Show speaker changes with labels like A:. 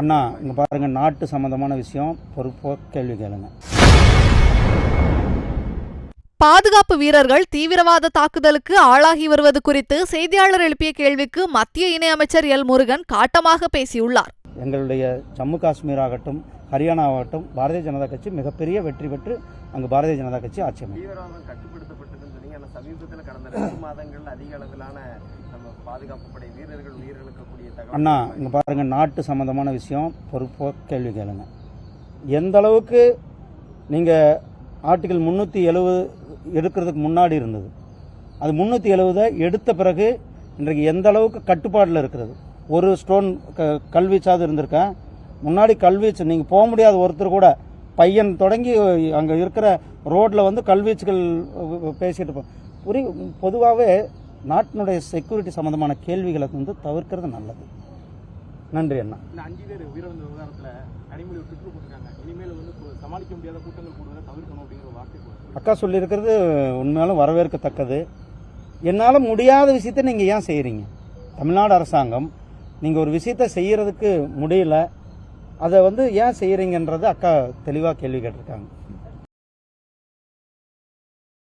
A: அண்ணா இங்கே பாருங்க நாட்டு சம்மந்தமான விஷயம். பொறுப்போ கேள்வி கேளுங்க.
B: பாதுகாப்பு வீரர்கள் தீவிரவாத தாக்குதலுக்கு ஆளாகி வருவது குறித்து செய்தியாளர் எழுப்பிய கேள்விக்கு மத்திய இணையமைச்சர் எல் முருகன் காட்டமாக பேசியுள்ளார்.
A: எங்களுடைய ஜம்மு காஷ்மீர் ஆகட்டும் ஹரியானா ஆகட்டும் பாரதிய ஜனதா கட்சி மிகப்பெரிய வெற்றி பெற்று அங்கு பாரதிய ஜனதா கட்சி ஆட்சி அமைக்கும்.
C: தீவிரவாதம் கட்டுப்படுத்தப்பட்டதுன்னு சொன்னீங்க. ஆனால் சமீபத்தில் கடந்த ரெண்டு மாதங்கள்ல அதிக அளவிலான நம்ம பாதுகாப்பு படை வீரர்கள் உயிரிழக்கக்கூடிய
A: அண்ணா இங்கே பாருங்க நாட்டு சம்மந்தமான விஷயம் பொறுப்போ கேள்வி கேளுங்க. எந்த அளவுக்கு நீங்கள் ஆர்டிகல் முந்நூற்றி எழுவது எடுக்கிறதுக்கு முன்னாடி இருந்தது. அது முந்நூற்றி எழுவதை எடுத்த பிறகு இன்றைக்கு எந்த அளவுக்கு கட்டுப்பாடில் இருக்கிறது? ஒரு ஸ்டோன் க கல்வீச்சாவது இருந்திருக்கா? முன்னாடி கல்வீச்சு நீங்கள் போக முடியாத ஒருத்தர் கூட பையன் தொடங்கி அங்கே இருக்கிற ரோட்டில் வந்து கல்வீச்சுகள் பேசிட்டு போ புரி பொதுவாகவே நாட்டினுடைய செக்யூரிட்டி சம்மந்தமான கேள்விகளை வந்து தவிர்க்கிறது நல்லது. நன்றி அண்ணா.
D: இந்த அஞ்சு பேர் உயிரிழந்த விவகாரத்துல கனிமொழி ட்விட்டர் போட்டிருக்காங்க. இனிமேல் வந்து சமாளிக்க முடியாத கூட்டங்கள் கூடுவதை தவிர்க்கணும் அப்படிங்கிற வார்த்தை.
A: அக்கா சொல்லியிருக்கிறது உண்மையாலும் வரவேற்கத்தக்கது. என்னால் முடியாத விஷயத்தை நீங்கள் ஏன் செய்கிறீங்க தமிழ்நாடு அரசாங்கம் நீங்கள் ஒரு விஷயத்தை செய்யறதுக்கு முடியல. அதை வந்து ஏன் செய்கிறீங்கன்றது அக்கா தெளிவாக கேள்வி கேட்டிருக்காங்க.